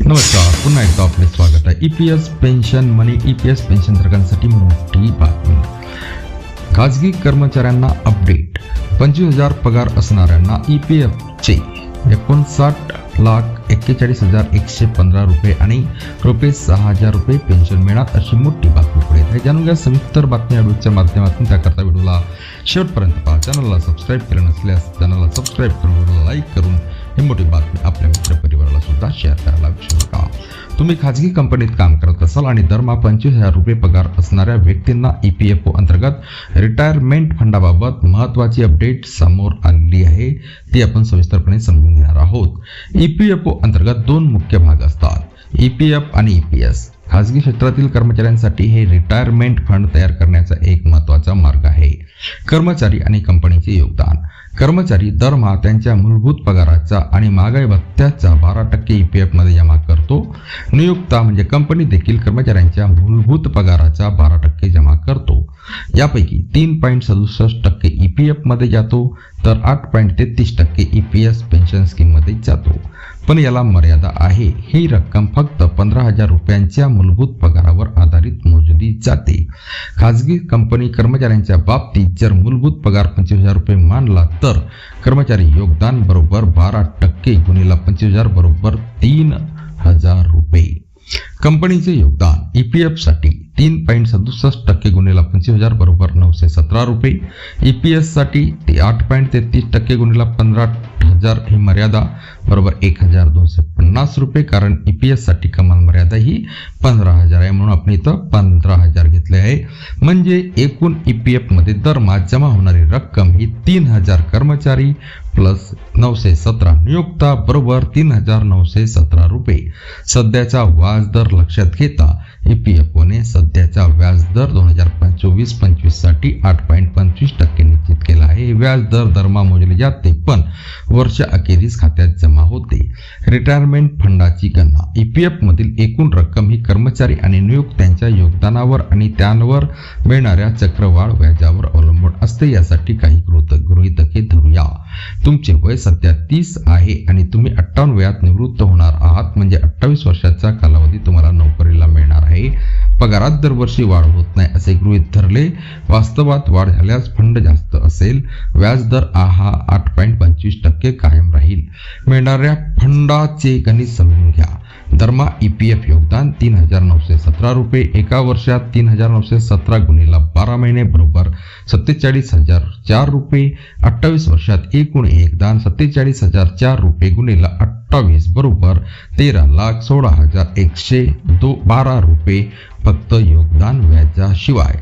नमस्कार पुन्हा एकदा आपले स्वागत आहे. E P S pension money E P S pension धारकांसाठी मोठी बातमी. खाजगी कर्मचाऱ्यांना अपडेट पंचवीस हजार पगार असणाऱ्यांना ई पी एफचे एकोणसाठ लाख एक्केचाळीस हजार एकशे पंधरा रुपये आणि रुपये सहा हजार रुपये पेन्शन मिळणार अशी मोठी बातमी पुढे आहे. जाणून घ्या सविस्तर बातमी या माध्यमातून. त्याकरता व्हिडिओला शेवटपर्यंत पहा. चॅनलला सबस्क्राईब केलं नसल्यास चॅनलला सबस्क्राईब करून लाईक करून ही मोठी बातमी आपल्या मित्रपरिवाराला सुद्धा शेअर करायला विसरू नका तुम्ही खाजगी कंपनीत काम करत असाल आणि दरमहा पंचवीस हजार रुपये पगार असणाऱ्या व्यक्तींना ई पी एफ ओ अंतर्गत रिटायरमेंट फंडाबाबत महत्त्वाची अपडेट समोर आलेली आहे. ती आपण सविस्तरपणे समजून घेणार आहोत. ई पी एफ ओ अंतर्गत दोन मुख्य भाग असतात. ई पी एफ आणि ई पी एस खाजगी क्षेत्रातील कर्मचाऱ्यांसाठी हे रिटायरमेंट फंड तयार करण्याचा एक महत्त्वाचा मार्ग आहे. कर्मचारी आणि कंपनीचे योगदान. कर्मचारी दरमहा त्यांच्या मूलभूत पगाराचा आणि महागाई भत्त्याचा बारा टक्के ई पी एफमध्ये जमा करतो. नियुक्ता म्हणजे कंपनी देखील कर्मचाऱ्यांच्या मूलभूत पगाराचा बारा टक्के जमा करतो. यापैकी तीन पॉईंट सदुसष्ट टक्के ई पी एफमध्ये जातो तर आठ पॉईंट तेहतीस टक्के ई पी एस पेन्शन स्कीममध्ये जातो. पण याला मर्यादा आहे. ही रक्कम फक्त पंधरा हजार रुपयांच्या मूलभूत पगारावर आधारित मोजली जाते. खाजगी कंपनी कर्मचाऱ्यांच्या बाबतीत जर मूलभूत पगार पंचवीस हजार रुपये मानला तर कर्मचारी योगदान बरोबर बारा टक्के गुणिला पंचवीस हजार बरोबर तीन हजार रुपये. कंपनीचे योगदान ई पी एफसाठी तीन पॉईंट सदुसष्ट टक्के गुन्हेला पंचवीस हजार बरोबर नऊशे सतरा रुपये. ई पी एससाठी ते आठ पॉईंट तेहतीस टक्के गुन्हेला पंधरा हजार ही मर्यादा बरोबर एक हजार दोनशे पन्नास रुपये कारण ई पी एससाठी कमाल मर्यादा ही पंधरा हजार आहे म्हणून आपण इथं पंधरा हजार घेतले आहे. म्हणजे एकूण ई पी एफमध्ये दरमहा जमा होणारी रक्कम ही तीन हजार कर्मचारी प्लस नऊशे सतरा नियोक्ता बरोबर तीन हजार नऊशे सतरा रुपये. सध्याचा व्याजदर लक्षात घेता ई पी एफ ओने सध्या दर दोन हजार चोवीस पंचवीससाठी आठ पॉईंट पंचवीस टक्के निश्चित केला आहे. व्याज दर दरमा मोजले जाते पण वर्ष अखेरीस खात्यात जमा होते. रिटायरमेंट फंडाची गणना. ई पी एफमधील एकूण रक्कम ही कर्मचारी आणि नियुक्त्यांच्या योगदानावर आणि त्यांवर मिळणाऱ्या चक्रवाढ व्याजावर अवलंबून असते. यासाठी काही गृहित गृहितके धरूया. तुमचे वय सध्या तीस आहे आणि तुम्ही अठ्ठावन्न वयात निवृत्त होणार आहात. म्हणजे अठ्ठावीस वर्षाचा कालावधी तुम्हाला नोकरीला मिळणार आहे. पगारात दरवर्षी वाढ होत नाही असे गृहित धरले. वास्तवात वाढ झाल्यास फंड जास्त असेल. व्याजदर हा आठ पॉईंट पंचवीस टक्के कायम राहील. मिळणाऱ्या फंडाचे गणित समजून घ्या. दरमा ई पी एफ योगदान तीन हजार नऊशे सतरा रुपये. एका वर्षात तीन हजार नऊशे सतरा गुणिला बारा महिने बरोबर सत्तेचाळीस हजार चार रुपये. अठ्ठावीस वर्षात एकूण योगदान सत्तेचाळीस हजार चार रुपये गुणिला अठ्ठावीस बरोबर तेरा लाख सोळा हजार एकशे दो बारा रुपये फक्त योगदान व्याजाशिवाय.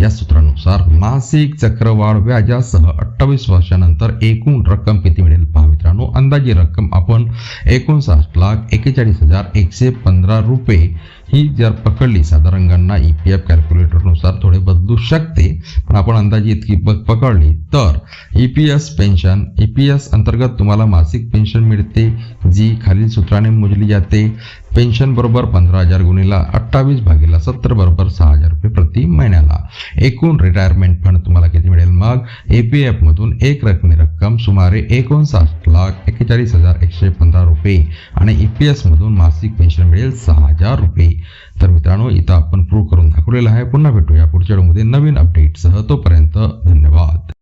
या सूत्रानुसार मासिक चक्रवाढ व्याजासह अठ्ठावीस वर्षानंतर एकूण रक्कम किती मिळेल? पहा मित्रांनो अंदाजे रक्कम आपण एकोणसाठ लाख एक्केचाळीस हजार एकशे पंधरा रुपये ही जर पकडली साधारण गणना ई पी एफ कॅल्क्युलेटरनुसार थोडे बदलू शकते. पण आपण अंदाजे इतकी पकडली तर E P S pension E P S अंतर्गत तुम्हाला मासिक पेन्शन मिळते जी खालील सूत्राने मोजली जाते. पेन्शन बरोबर पंधरा हजार गुणिला अठ्ठावीस भागीला सत्तर बरोबर सहा हजार रुपये प्रति महिन्याला. एकूण रिटायरमेंट फंड तुम्हाला किती मिळेल? मग ए पी एफ मधून एक रकमी रक्कम सुमारे एकोणसाठ लाख एक्केचाळीस हजार एकशे पंधरा रुपये आणि ई पी एस मधून मासिक पेन्शन मिळेल सहा हजार रुपये. तर मित्रांनो इथं आपण प्रूव्ह करून दाखवलेलं आहे. पुन्हा भेटूया पुढच्या व्हिडिओमध्ये नवीन अपडेटसह तोपर्यंत धन्यवाद.